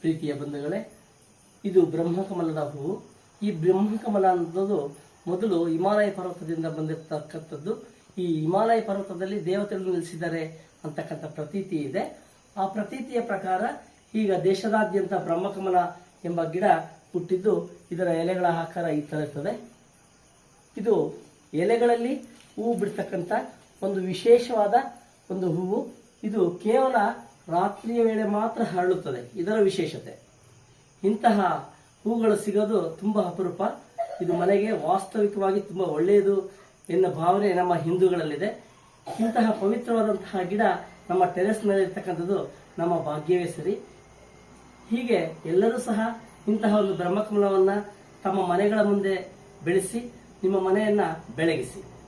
ಪ್ರೀತಿಯ ಬಂಧುಗಳೇ, ಇದು ಬ್ರಹ್ಮಕಮಲದ ಹೂವು. ಈ ಬ್ರಹ್ಮಕಮಲ ಅನ್ನೋದು ಮೊದಲು ಹಿಮಾಲಯ ಪರ್ವತದಿಂದ ಬಂದಿರತಕ್ಕಂಥದ್ದು. ಈ ಹಿಮಾಲಯ ಪರ್ವತದಲ್ಲಿ ದೇವತೆಗಳು ನಿಲ್ಲಿಸಿದ್ದಾರೆ ಅಂತಕ್ಕಂಥ ಪ್ರತೀತಿ ಇದೆ. ಆ ಪ್ರತೀತಿಯ ಪ್ರಕಾರ ಈಗ ದೇಶದಾದ್ಯಂತ ಬ್ರಹ್ಮಕಮಲ ಎಂಬ ಗಿಡ ಹುಟ್ಟಿದ್ದು ಇದರ ಎಲೆಗಳ ಆಕಾರ ಈ ಥರ ಇರ್ತದೆ ಇದು ಎಲೆಗಳಲ್ಲಿ ಹೂವು ಬಿಡ್ತಕ್ಕಂಥ ಒಂದು ವಿಶೇಷವಾದ ಒಂದು ಹೂವು. ಇದು ಕೇವಲ ರಾತ್ರಿಯ ವೇಳೆ ಮಾತ್ರ ಹರಳುತ್ತದೆ. ಇದರ ವಿಶೇಷತೆ. ಇಂತಹ ಹೂಗಳು ಸಿಗೋದು ತುಂಬ ಅಪರೂಪ. ಇದು ಮನೆಗೆ ವಾಸ್ತವಿಕವಾಗಿ ತುಂಬ ಒಳ್ಳೆಯದು ಎನ್ನುವ ಭಾವನೆ ನಮ್ಮ ಹಿಂದೂಗಳಲ್ಲಿದೆ. ಇಂತಹ ಪವಿತ್ರವಾದಂತಹ ಗಿಡ ನಮ್ಮ ಟೆರೆಸ್ ಮೇಲೆ ಇರ್ತಕ್ಕಂಥದ್ದು ನಮ್ಮ ಭಾಗ್ಯವೇ ಸರಿ. ಹೀಗೆ ಎಲ್ಲರೂ ಸಹ ಇಂತಹ ಒಂದು ಬ್ರಹ್ಮಕಮಲವನ್ನು ತಮ್ಮ ಮನೆಗಳ ಮುಂದೆ ಬೆಳೆಸಿ, ನಿಮ್ಮ ಮನೆಯನ್ನ ಬೆಳಗಿಸಿ.